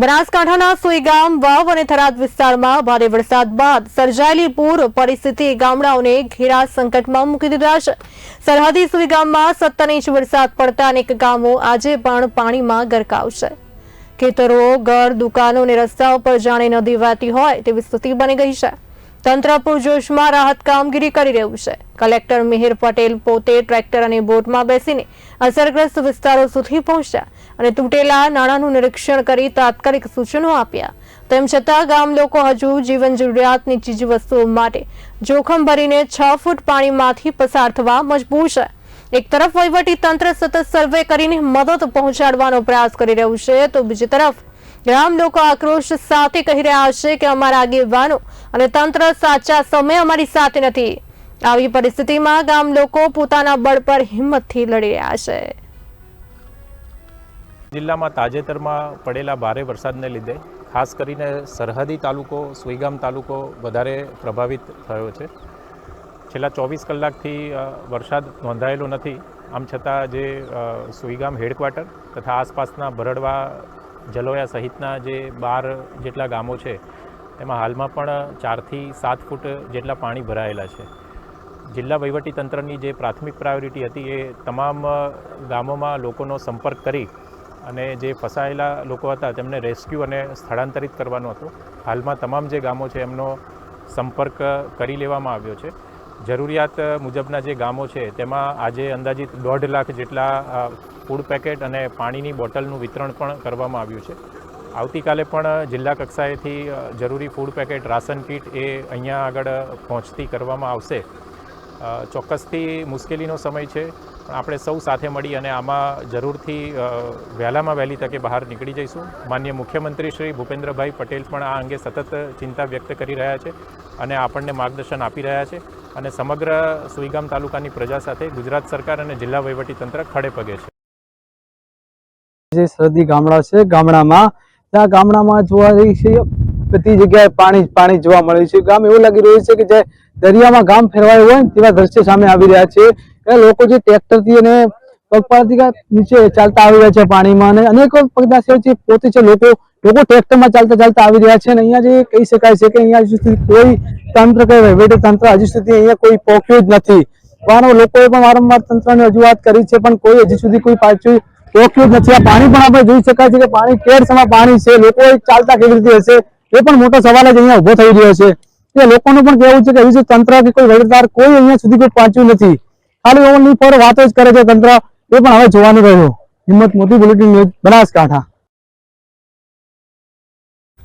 બનાસકાંઠાના સુઈગામ, વાવ અને થરાદ વિસ્તારમાં ભારે વરસાદ બાદ સર્જાયેલી પૂર પરિસ્થિતિ ગામડાઓને ઘેરા સંકટમાં મૂકી દીધા છે. સરહદી સુઈગામમાં સત્તર ઇંચ વરસાદ પડતા અનેક ગામો આજે પણ પાણીમાં ગરકાવ છે ખેતરો, ઘર, દુકાનો અને રસ્તાઓ પર જાણે નદી વહેતી હોય તેવી સ્થિતિ બની ગઈ છે. તંત્ર પૂરજોશમાં રાહત કામગીરી કરી રહ્યું છે. કલેક્ટર મિહિર પટેલ પોતે ટ્રેક્ટર અને બોટમાં બેસીને અસરગ્રસ્ત વિસ્તારો સુધી પહોંચ્યા અને તૂટેલા નાણાંનું નિરીક્ષણ કરી તાત્કાલિક સૂચનો આપ્યા. તેમ છતાં ગામ લોકો હજુ જીવન જરૂરિયાતની ચીજવસ્તુઓ માટે જોખમ ભરીને છ ફૂટ પાણીમાંથી પસાર થવા મજબૂર છે. એક તરફ વહીવટી તંત્ર સતત સર્વે કરીને મદદ પહોંચાડવાનો પ્રયાસ કરી રહ્યું છે, તો બીજી તરફ ગ્રામ લોકો આક્રોશ સાથે કહી રહ્યા છે કે અમારા આગેવાનો અને તંત્ર સાચા સમય અમારી સાથે નથી. આવી પરિસ્થિતિમાં ગામ લોકો પોતાના બળ પર હિંમતથી લડી રહ્યા છે. જિલ્લામાં તાજેતરમાં પડેલા ભારે વરસાદને લીધે ખાસ કરીને સરહદી તાલુકો, સુઈગામ તાલુકો વધારે પ્રભાવિત થયો છે. છેલ્લા ચોવીસ કલાકથી વરસાદ નોંધાયેલો નથી. આમ છતાં જે સુઈગામ હેડક્વાર્ટર તથા આસપાસના ભરડવા જલોયા સહિતના જે બાર જેટલા ગામો છે, એમાં હાલમાં પણ ચારથી સાત ફૂટ જેટલા પાણી ભરાયેલા છે. જિલ્લા તંત્રની જે પ્રાથમિક પ્રાયોરિટી હતી એ તમામ ગામોમાં લોકોનો સંપર્ક કરી અને જે ફસાયેલા લોકો હતા તેમને રેસ્ક્યુ અને સ્થળાંતરિત કરવાનો હતો. હાલમાં તમામ જે ગામો છે એમનો સંપર્ક કરી લેવામાં આવ્યો છે. જરૂરિયાત મુજબના જે ગામો છે, તેમાં આજે અંદાજિત દોઢ લાખ જેટલા ફૂડ પેકેટ અને પાણીની બોટલનું વિતરણ પણ કરવામાં આવ્યું છે. આવતીકાલે પણ જિલ્લા કક્ષાએથી જરૂરી ફૂડ પેકેટ, રાશન કીટ એ અહીંયા આગળ પહોંચતી કરવામાં આવશે. ચોક્કસથી મુશ્કેલીનો સમય છે. પણ આપણે સૌ સાથે મળી અને આમાં જરૂરથી વહેલામાં વહેલી તકે બહાર નીકળી જઈશું. માન્ય મુખ્યમંત્રી શ્રી ભૂપેન્દ્રભાઈ પટેલ પણ આ અંગે સતત ચિંતા વ્યક્ત કરી રહ્યા છે અને આપણને માર્ગદર્શન આપી રહ્યા છે અને સમગ્ર સુઈગામ તાલુકાની પ્રજા સાથે ગુજરાત સરકાર અને જિલ્લા વહીવટીતંત્ર ખડે પગે છે. જે સરહદી ગામડા છે, ગામડામાં, ત્યાં ગામડામાં જોવા રહી છે બધી જગ્યાએ પાણી પાણી જોવા મળે છે. ગામ એવું લાગી રહ્યું છે કે જે દરિયામાં ગામ ફેરવાયું હોય તેવા દ્રશ્ય સામે આવી રહ્યા છે. લોકો જે ટ્રેક્ટરથી અને પગપાળાથી નીચે ચાલતા આવી રહ્યા છે પાણીમાં અને અનેક પગદાસીઓ છે પોતે છે, લોકો લોકો ટ્રેક્ટરમાં ચાલતા ચાલતા આવી રહ્યા છે. અને અહીંયા જે કહી શકાય છે કે અહીંયા હજુ સુધી કોઈ તંત્ર કે વહીવટી તંત્ર હજુ સુધી અહીંયા કોઈ પહોંચ્યું જ નથી. પણ લોકોએ પણ વારંવાર તંત્રને રજૂઆત કરી છે, પણ કોઈ હજી સુધી કોઈ પાછું જ નથી. આ પાણી પણ આપણે જોઈ શકાય છે કે પાણી કેરસમાં સમા પાણી છે, લોકો ચાલતા કેવી રીતે હશે? એ પણ મોટો સવાલ જ અહીંયા ઊભો થઈ રહ્યો છે. કે લોકોનું પણ કહેવું છે કે હજી તંત્ર કે કોઈ વહીવટદાર કોઈ અહીંયા સુધી કોઈ પહોંચ્યું નથી. ખાલી ઓનલી ફોર વાતો જ કરે છે તંત્ર. એ પણ હવે જોવાનું રહ્યું. હિંમત મોટી બુલેટિન ન્યૂઝ બનાસકાંઠા.